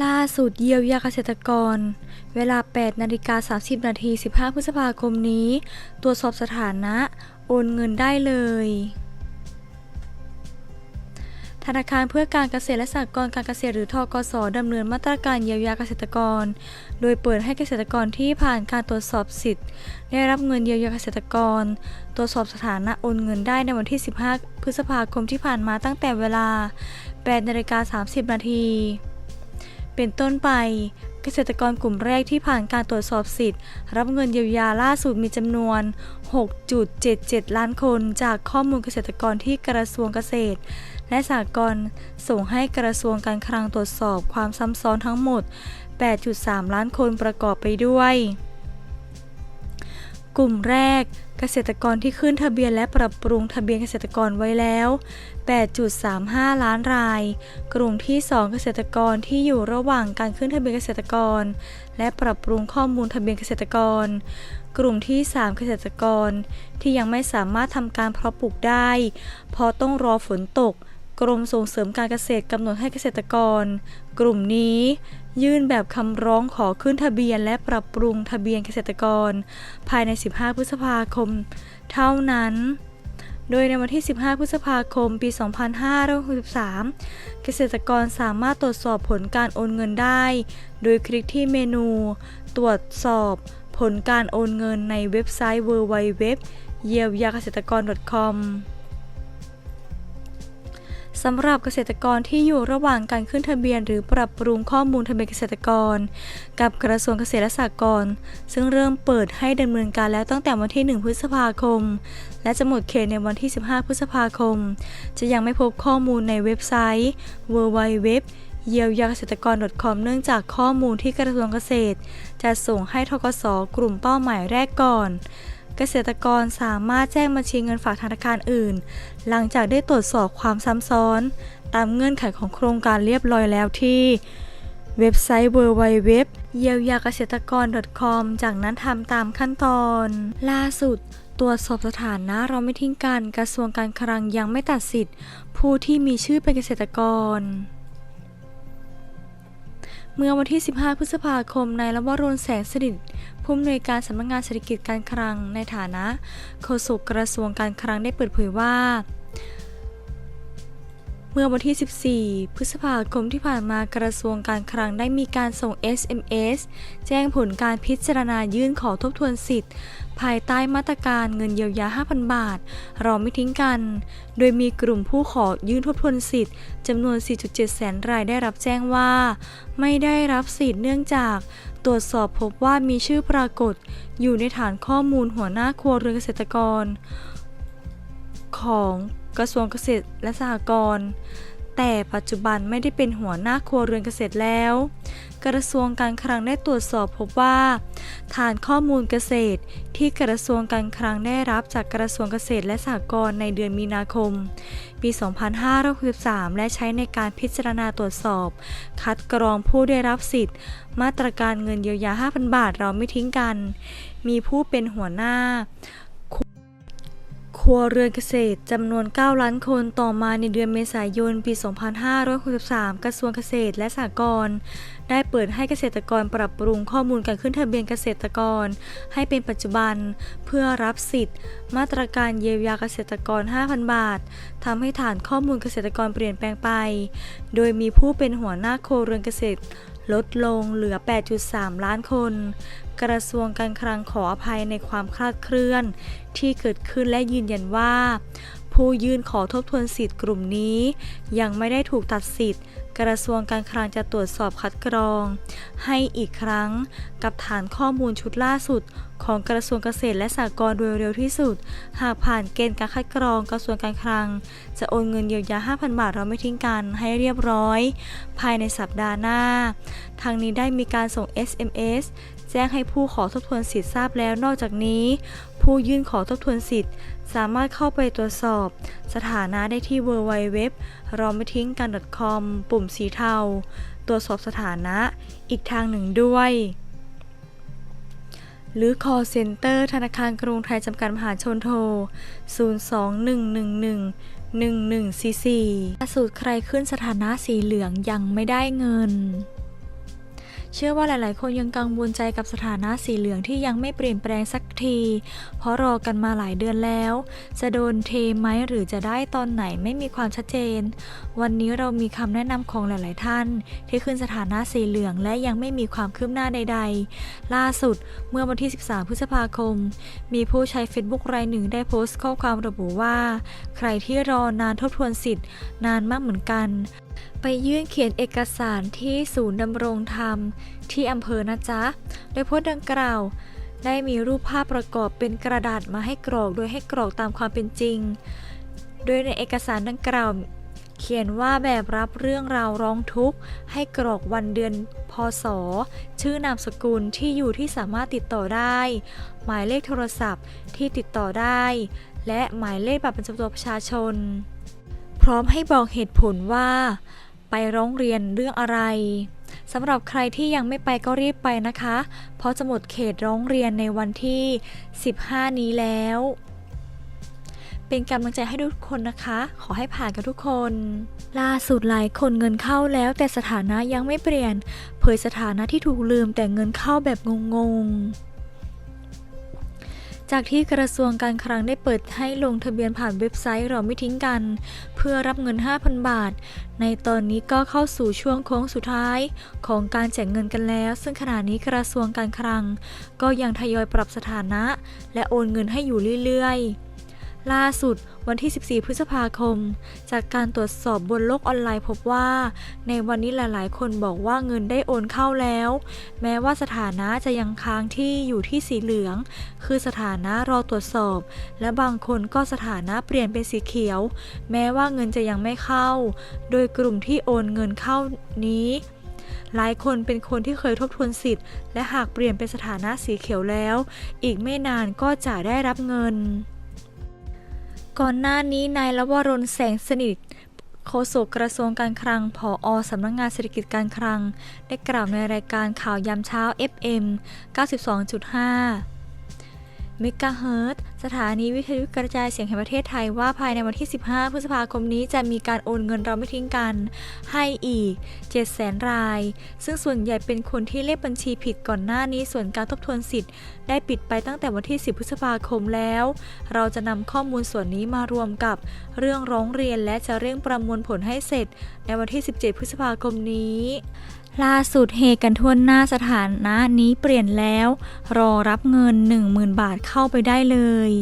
ล่าสุดเยียวยาเกษตรกร เวลา 8 นาฬิกา 30 นาที 15 พฤษภาคมนี้ ตรวจสอบสถานะ โอนเงินได้เลย ธนาคารเพื่อการเกษตรและสหกรณ์การเกษตรหรือทกสดำเนินมาตรการเยียวยาเกษตรกร โดยเปิดให้เกษตรกรที่ผ่านการตรวจสอบสิทธิ์ ได้รับเงินเยียวยาเกษตรกร ตรวจสอบสถานะโอนเงินได้ในวันที่ 15 พฤษภาคมที่ผ่านมาตั้งแต่เวลา 8 นาฬิกา 30 นาที เป็นต้นไป เกษตรกรกลุ่มแรกที่ผ่านการตรวจสอบสิทธิ์ รับเงินเยียวยาล่าสุดมีจำนวน 6.77 ล้านคน จากข้อมูลเกษตรกรที่กระทรวงเกษตร และสหกรณ์ส่งให้กระทรวงการคลังตรวจสอบความซ้ำซ้อนทั้งหมด 8.3 ล้านคนประกอบไปด้วย กลุ่มแรก เกษตรกรที่ขึ้นทะเบียนและปรับปรุงทะเบียนเกษตรกรไว้แล้ว 8.35 ล้านราย กลุ่มที่ 2 เกษตรกรที่อยู่ระหว่างการขึ้นทะเบียนเกษตรกร และปรับปรุงข้อมูลทะเบียนเกษตรกร กลุ่มที่ 3 เกษตรกร ที่ยังไม่สามารถทำการเพาะปลูกได้ เพราะต้องรอฝนตก กรมส่งเสริมการเกษตรกำหนดให้เกษตรกร กลุ่มนี้ ยื่นแบบคำร้องขอขึ้นทะเบียน และปรับปรุงทะเบียนเกษตรกร ภายใน 15 พฤษภาคม เท่านั้นโดยในวันที่ 15 พฤษภาคม ปี 2563 เกษตรกรสามารถตรวจสอบผลการโอนเงินได้ โดยคลิกที่เมนู ตรวจสอบผลการโอนเงินในเว็บไซต์ www เยียวยาเกษตรกร .com สำหรับเกษตรกรที่อยู่ระหว่างการขึ้นทะเบียน หรือปรับปรุงข้อมูลทะเบียนเกษตรกร กับกระทรวงเกษตรและสหกรณ์ซึ่งเริ่มเปิดให้ดำเนินการแล้วตั้งแต่วันที่ 1 พฤษภาคม และจะหมดเขตในวันที่ 15 พฤษภาคม จะยังไม่พบข้อมูลในเว็บไซต์ www เยียวยาเกษตรกร .com เนื่องจากข้อมูลที่กระทรวงเกษตร จะส่งให้ทกสกลุ่มเป้าหมายแรกก่อน เกษตรกรสามารถแจ้งบัญชีเงินฝากธนาคารอื่น หลังจากได้ตรวจสอบความซ้ำซ้อน ตามเงื่อนไขของโครงการเรียบร้อยแล้วที่เว็บไซต์ www เยียวยาเกษตรกร .com จากนั้นทำตามขั้นตอน ล่าสุด ตรวจสอบสถานะเราไม่ทิ้งกันกระทรวงการคลังยังไม่ตัดสิทธิ์ ผู้ที่มีชื่อเป็นเกษตรกร เมื่อวันที่ 15 พฤษภาคม นายละวรนแสงสนิทผู้อำนวยการสำนักงานเศรษฐกิจการคลังในฐานะโฆษกกระทรวงการคลังได้เปิดเผยว่า เมื่อวันที่ 14 พฤษภาคมที่ผ่านมากระทรวงการคลังได้มีการส่ง SMS แจ้งผลการพิจารณายื่นขอทบทวนสิทธิ์ ภายใต้มาตรการเงินเยียวยา 5,000 บาท เราไม่ทิ้งกัน โดยมีกลุ่มผู้ขอยื่นทบทวนสิทธิ์จำนวน 4.7 แสนรายได้รับแจ้งว่า ไม่ได้รับสิทธิ์เนื่องจากตรวจสอบพบว่ามีชื่อปรากฏ อยู่ในฐานข้อมูลหัวหน้าครัวเรือนเกษตรกร ของ กระทรวงเกษตรและสหกรณ์แต่ปัจจุบันไม่ได้เป็นหัวหน้าครัวเรือนเกษตรแล้ว กระทรวงการคลังได้ตรวจสอบพบว่า ฐานข้อมูลเกษตรที่กระทรวงการคลังได้รับจากกระทรวงเกษตรและสหกรณ์ในเดือนมีนาคม ปี 2563 และใช้ในการพิจารณาตรวจสอบ คัดกรองผู้ได้รับสิทธิ์ มาตรการเงินเยียวยา 5,000 บาทเราไม่ทิ้งกัน มีผู้เป็นหัวหน้า ครัวเรือนเกษตรจำนวน 9 ล้านคนต่อมาในเดือนเมษายน ปี 2563 กระทรวงเกษตรและสหกรณ์ได้เปิดให้เกษตรกรปรับปรุงข้อมูลการขึ้นทะเบียนเกษตรกร ให้เป็นปัจจุบันเพื่อรับสิทธิ์ มาตรการเยียวยาเกษตรกร 5,000 บาททำให้ฐานข้อมูลเกษตรกรเปลี่ยนแปลงไป โดยมีผู้เป็นหัวหน้าครัวเรือนเกษตร ลดลงเหลือ 8.3 ล้านคน กระทรวงการคลังขออภัยในความคลาดเคลื่อนที่เกิดขึ้นและยืนยันว่า ผู้ยื่นขอทบทวนสิทธิ์กลุ่มนี้ ยังไม่ได้ถูกตัดสิทธิ์ กระทรวงการคลังจะตรวจสอบคัดกรอง ให้อีกครั้งกับฐานข้อมูลชุดล่าสุด ของกระทรวงเกษตรและสหกรณ์โดยเร็วที่สุด หากผ่านเกณฑ์การคัดกรองกระทรวงการคลัง จะโอนเงินเยียวยา 5,000 บาทเราไม่ทิ้งกันให้เรียบร้อย ภายในสัปดาห์หน้า ทางนี้ได้มีการส่ง SMS แจ้งให้ผู้ขอทบทวนสิทธิ์ทราบแล้วนอกจากนี้ ผู้ยื่นขอทบทวนสิทธิ์ สามารถเข้าไปตรวจสอบ สถานะได้ที่ www เราไม่ทิ้งกัน .com ปุ่มสีเทา ตรวจสอบสถานะอีกทางหนึ่งด้วยหรือ call center ธนาคารกรุงไทยจำกัดมหาชนโทร 02111 1144ล่าสุดใครขึ้นสถานะสีเหลืองยังไม่ได้เงิน เชื่อว่าหลาย ๆ คนยังกังวลใจกับสถานะสีเหลืองที่ยังไม่เปลี่ยนแปลงสักที เพราะรอกันมาหลายเดือนแล้ว จะโดนเทไหมหรือจะได้ตอนไหนไม่มีความชัดเจน วันนี้เรามีคำแนะนำของหลาย ๆ ท่าน ที่ขึ้นสถานะสีเหลืองและยังไม่มีความคืบหน้าใด ๆ ล่าสุดเมื่อวันที่ 13 พฤษภาคม มีผู้ใช้ Facebook รายหนึ่งได้โพสต์ข้อความระบุว่า ใครที่รอนานทบทวนสิทธิ์ นานมากเหมือนกัน ไปยื่นเขียนเอกสารที่ศูนย์ดำรงธรรมที่อำเภอนะจ๊ะ โดยโพสต์ดังกล่าว ได้มีรูปภาพประกอบเป็นกระดาษมาให้กรอก โดยให้กรอกตามความเป็นจริง โดยในเอกสารดังกล่าว เขียนว่าแบบรับเรื่องราวร้องทุกข์ ให้กรอกวันเดือนพศ ชื่อนามสกุลที่อยู่ที่สามารถติดต่อได้ หมายเลขโทรศัพท์ที่ติดต่อได้ และหมายเลขบัตรประจำตัวประชาชน พร้อมให้บอกเหตุผลว่า ไปร้องเรียนเรื่องอะไร สำหรับใครที่ยังไม่ไปก็รีบไปนะคะ เพราะจะหมดเขตร้องเรียนในวันที่ 15 นี้แล้ว เป็นกำลังใจให้ทุกคนนะคะ ขอให้ผ่านกันทุกคน ล่าสุดหลายคนเงินเข้าแล้วแต่สถานะยังไม่เปลี่ยน เผยสถานะที่ถูกลืมแต่เงินเข้าแบบงงๆ จากที่กระทรวงการคลังได้เปิดให้ลงทะเบียนผ่านเว็บไซต์เราไม่ทิ้งกัน เพื่อรับเงิน 5,000 บาท ในตอนนี้ก็เข้าสู่ช่วงโค้งสุดท้ายของการแจกเงินกันแล้ว ซึ่งขณะนี้กระทรวงการคลัง ก็ยังทยอยปรับสถานะ และโอนเงินให้อยู่เรื่อยๆ ล่าสุดวันที่ 14 พฤษภาคม จากการตรวจสอบบนโลกออนไลน์พบว่า ในวันนี้หลาย ๆ คนบอกว่าเงินได้โอนเข้าแล้ว แม้ว่าสถานะจะยังค้างที่อยู่ที่สีเหลือง คือสถานะรอตรวจสอบ และบางคนก็สถานะเปลี่ยนเป็นสีเขียว แม้ว่าเงินจะยังไม่เข้า โดยกลุ่มที่โอนเงินเข้านี้หลายคนเป็นคนที่เคยทบทวนสิทธิ์ และหากเปลี่ยนเป็นสถานะสีเขียวแล้ว อีกไม่นานก็จะได้รับเงิน ก่อนหน้านี้นายละวรนแสงสนิทโฆษกกระทรวงการคลัง ผออสำนักงงานเศรษฐกิจการคลัง ได้กล่าวในรายการข่าวยามเช้า FM 92.5 เมกะเฮิร์ตสถานีวิทยุกระจายเสียงแห่งประเทศไทยว่าภายในวันที่ 15 พฤษภาคมนี้จะมีการโอนเงินเราไม่ทิ้งกัน ให้อีก700,000ราย ซึ่งส่วนใหญ่เป็นคนที่เลขบัญชีผิดก่อนหน้านี้ส่วนการทบทวนสิทธิ์ ได้ปิดไปตั้งแต่วันที่ 10 พฤษภาคมแล้ว เราจะนำข้อมูลส่วนนี้มารวมกับเรื่องร้องเรียนและจะเร่งประมวลผลให้เสร็จ ในวันที่ 17 พฤษภาคมนี้ ล่าสุดเฮกันทั่วหน้าสถานะนี้เปลี่ยนแล้ว รอรับเงิน 10,000 บาทเข้าไปได้เลย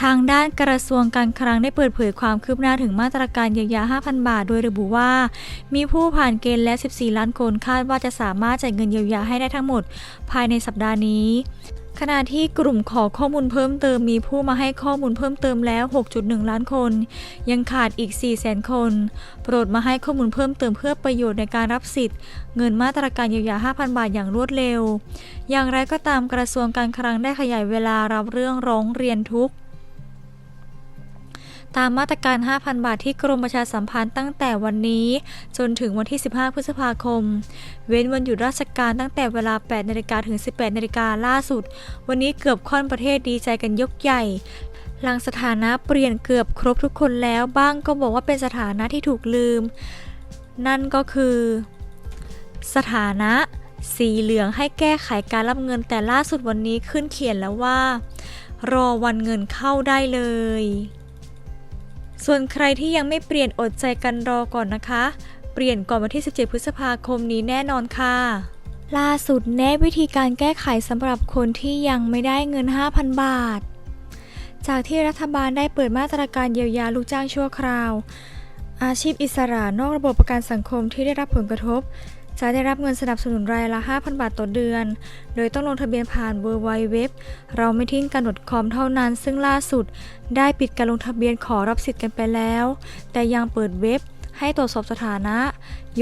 ทางด้านกระทรวงการคลังได้เปิดเผยความคืบหน้าถึงมาตรการเยียวยา 5,000 บาท โดยระบุว่า มีผู้ผ่านเกณฑ์และ 14 ล้านคนคาดว่าจะสามารถจ่ายเงินเยียวยาให้ได้ทั้งหมด ภายในสัปดาห์นี้ ขณะที่กลุ่มขอข้อมูลเพิ่มเติมมีผู้มาให้ข้อมูลเพิ่มเติมแล้ว 6.1 ล้านคน ยังขาดอีก400,000คน โปรดมาให้ข้อมูลเพิ่มเติมเพื่อประโยชน์ในการรับสิทธิ์ เงินมาตรการเยียวยา 5,000 บาทอย่างรวดเร็ว อย่างไรก็ตามกระทรวงการคลังได้ขยายเวลารับเรื่องร้องเรียนทุก ตามมาตรการ 5,000 บาทที่กรมประชาสัมพันธ์ตั้งแต่วันนี้ จนถึงวันที่ 15 พฤษภาคม เว้นวันหยุดราชการตั้งแต่เวลา 8นาฬิกาถึง 18นาฬิกาล่าสุด วันนี้เกือบค่อนประเทศดีใจกันยกใหญ่หลังสถานะเปลี่ยนเกือบครบทุกคนแล้วบ้างก็บอกว่าเป็นสถานะที่ถูกลืม นั่นก็คือ สถานะสีเหลืองให้แก้ไขการรับเงินแต่ล่าสุดวันนี้ขึ้นเขียนแล้วว่า รอวันเงินเข้าได้เลย ส่วนใครที่ยังไม่เปลี่ยนอดใจกันรอก่อนนะคะ เปลี่ยนก่อนวันที่ 17 พฤษภาคมนี้แน่นอนค่ะ ล่าสุดแน่วิธีการแก้ไขสำหรับคนที่ยังไม่ได้เงิน 5,000 บาท จากที่รัฐบาลได้เปิดมาตรการเยียวยาลูกจ้างชั่วคราว อาชีพอิสระนอกระบบประกันสังคมที่ได้รับผลกระทบ จะได้รับเงินสนับสนุนรายละ 5,000 บาทต่อเดือน โดยต้องลงทะเบียนผ่านเวอร์ไวเว็บเราไม่ทิ้งกันดคอมเท่านั้น ซึ่งล่าสุด ได้ปิดการลงทะเบียนขอรับสิทธิ์กันไปแล้ว แต่ยังเปิดเว็บให้ตรวจสอบสถานะ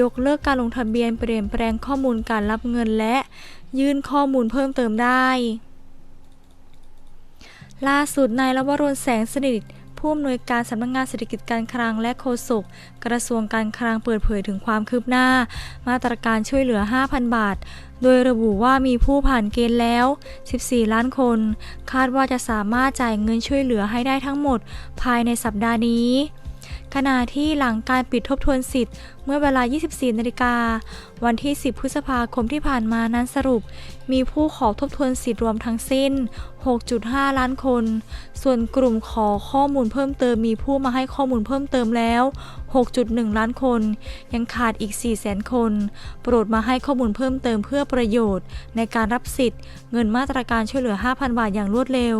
ยกเลิกการลงทะเบียนเปลี่ยนแปลงข้อมูลการรับเงินและ ยื่นข้อมูลเพิ่มเติมได้ ล่าสุดนายละวรนแสงสนิท ผู้อำนวยการสำนักงงานเศรษฐกิจการคลังและโฆษกกระทรวงการคลังเปิดเผยถึงความคืบหน้า มาตรการช่วยเหลือ 5,000 บาท โดยระบุว่ามีผู้ผ่านเกณฑ์แล้ว 14 ล้านคน คาดว่าจะสามารถจ่ายเงินช่วยเหลือให้ได้ทั้งหมด ภายในสัปดาห์นี้ ขณะที่หลังการปิดทบทวนสิทธิ์เมื่อเวลา 24 นาฬิกา วันที่ 10 พฤษภาคมที่ผ่านมานั้นสรุป มีผู้ขอทบทวนสิทธิ์รวมทั้งสิ้น 6.5 ล้านคน ส่วนกลุ่มขอข้อมูลเพิ่มเติมมีผู้มาให้ข้อมูลเพิ่มเติมแล้ว 6.1 ล้านคน ยังขาดอีก 400,000 คน โปรดมาให้ข้อมูลเพิ่มเติมเพื่อประโยชน์ ในการรับสิทธิ์ เงินมาตรการช่วยเหลือ 5,000 บาทอย่างรวดเร็ว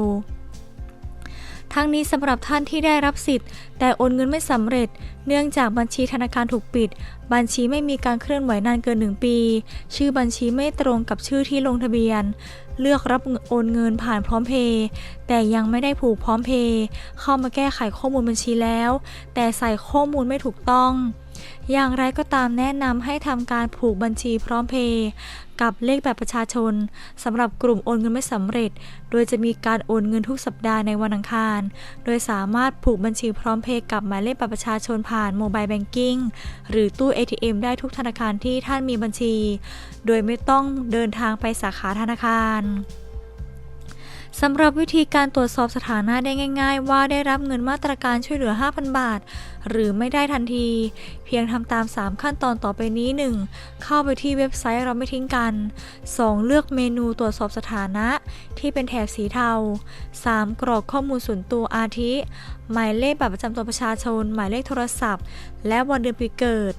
ทั้งนี้สำหรับท่านที่ได้รับสิทธิ์ แต่โอนเงินไม่สำเร็จ เนื่องจากบัญชีธนาคารถูกปิด บัญชีไม่มีการเคลื่อนไหวนานเกิน 1 ปี ชื่อบัญชีไม่ตรงกับชื่อที่ลงทะเบียน เลือกรับโอนเงินผ่านพร้อมเพย์แต่ยังไม่ได้ผูกพร้อมเพย์เข้ามาแก้ไขข้อมูลบัญชีแล้ว แต่ใส่ข้อมูลไม่ถูกต้อง อย่างไรก็ตามแนะนำให้ทำการผูกบัญชีพร้อมเพย์กับเลขแบบประชาชนสำหรับกลุ่มโอนเงินไม่สำเร็จ โดยจะมีการโอนเงินทุกสัปดาห์ในวันอังคาร โดยสามารถผูกบัญชีพร้อมเพย์กับหมายเลขบัตรประชาชนผ่านโมบายแบงกิ้งหรือตู้ ATM ได้ทุกธนาคารที่ท่านมีบัญชี โดยไม่ต้องเดินทางไปสาขาธนาคาร สำหรับวิธีการตรวจสอบสถานะได้ง่าย ๆ ว่าได้รับเงินมาตรการช่วยเหลือ 5,000 บาท หรือไม่ได้ทันที เพียงทำตาม 3 ขั้นตอนต่อไปนี้ 1. เข้าไปที่เว็บไซต์เราไม่ทิ้งกัน 2. เลือกเมนูตรวจสอบสถานะ ที่เป็นแถบสีเทา 3. กรอกข้อมูลส่วนตัวอาทิ หมายเลขบัตรประจำตัวประชาชน หมายเลขโทรศัพท์ และวันเดือนปีเกิด